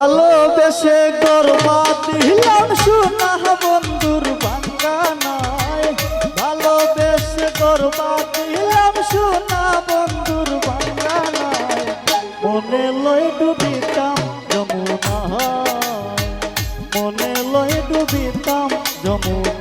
ভালোবেসে গরবা দিলাম সোনা বন্ধুর বাঙ্গানায়। ভালোবেসে গরবা দিলাম সোনা বন্ধুর বাঙ্গানায়। মনে লই ডুবিতাম যমুনা। মনে লই ডুবিতাম যমুনায়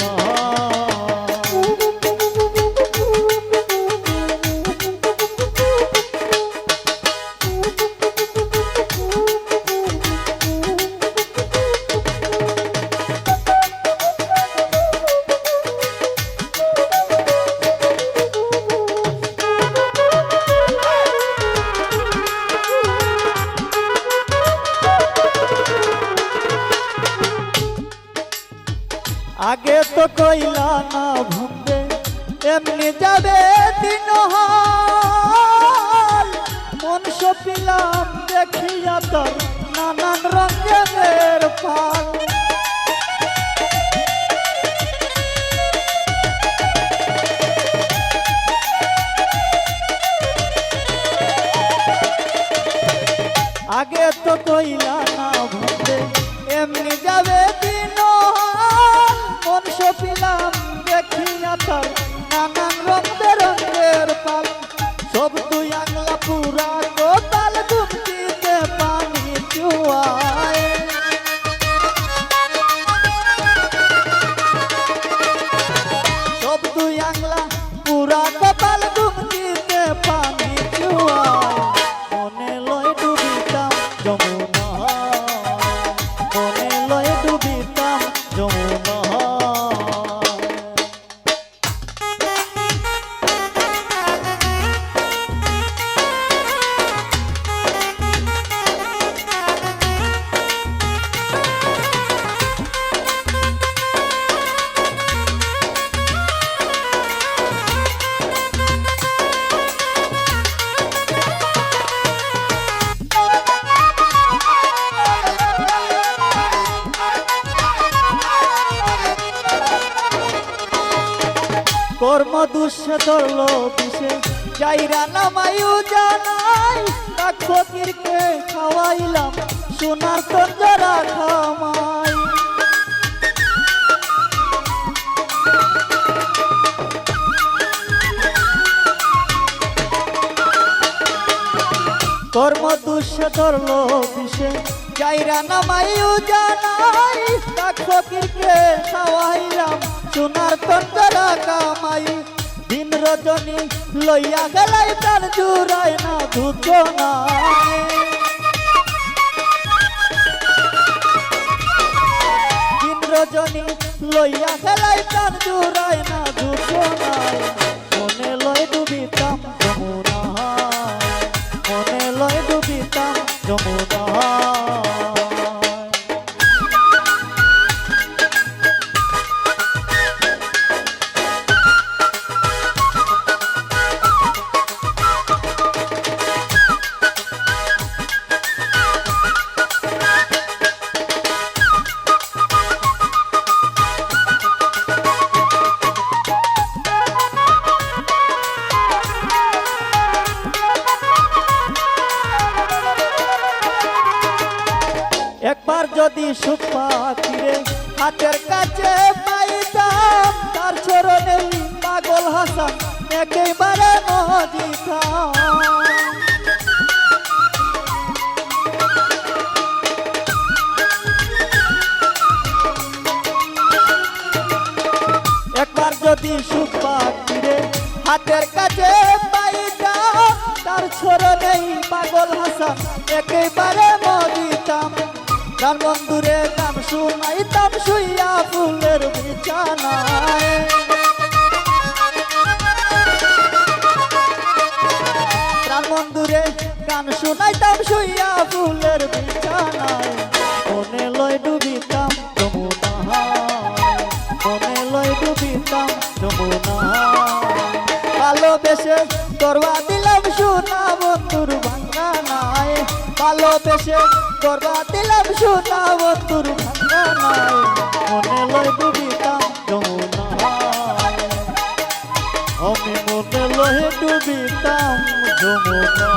আগে তো কইলা না ভুলবে এমনি যাবে দিন মন সপিলাম দেখিয়া তোর নানান রঙের পাল। আগে তো কইলা না ভুলবে এমনি যাবে কর্ম দুষে ধরল বিষে। যাইরা নামায়ু জানাই, ডাক ফকিরকে খাওয়াইলাম, সোনার তঞ্জরা খামাই কর্ম দুষে ধরল বিষে। যাইরা নামায়ু জানাই, ডাক ফকিরকে খাওয়াইলাম, সোনার কামাই রজনী লইয়া গেলাই তার জুড়াই না ধুত না। রজনী লইয়া গেলাই তার জুড়াই না ধুত নাই একবার যদি সুখ হাতের কাছে পাইতাম তার চরণে পাগল হাসান, একেবারে একবার যদি সুখ পাখিরে হাতের কাছে পাইতাম তার চরণেই পাগল হাসান, একেবারে মজিতাম গান বন্ধুরে গান শুনাইতাম শুইয়া ফুলের বিছানায়। প্রাণ বন্ধুরে গান শুনাইতাম শুইয়া ফুলের বিছানায়। মনে লয় ডুবিতাম যমুনায় মনে লয় ডুবিতাম যমুনায় ভালোবেসে করবা দিলাম সোনা বন্ধুর ভাঙ্গানায় ভালোবেসে করবা দিলাম সোনা বন্ধুর ভাঙ্গানায়। মনে লয় ডুবিতাম যমুনায় আমি মনে লহে ডুবিতাম যমুনা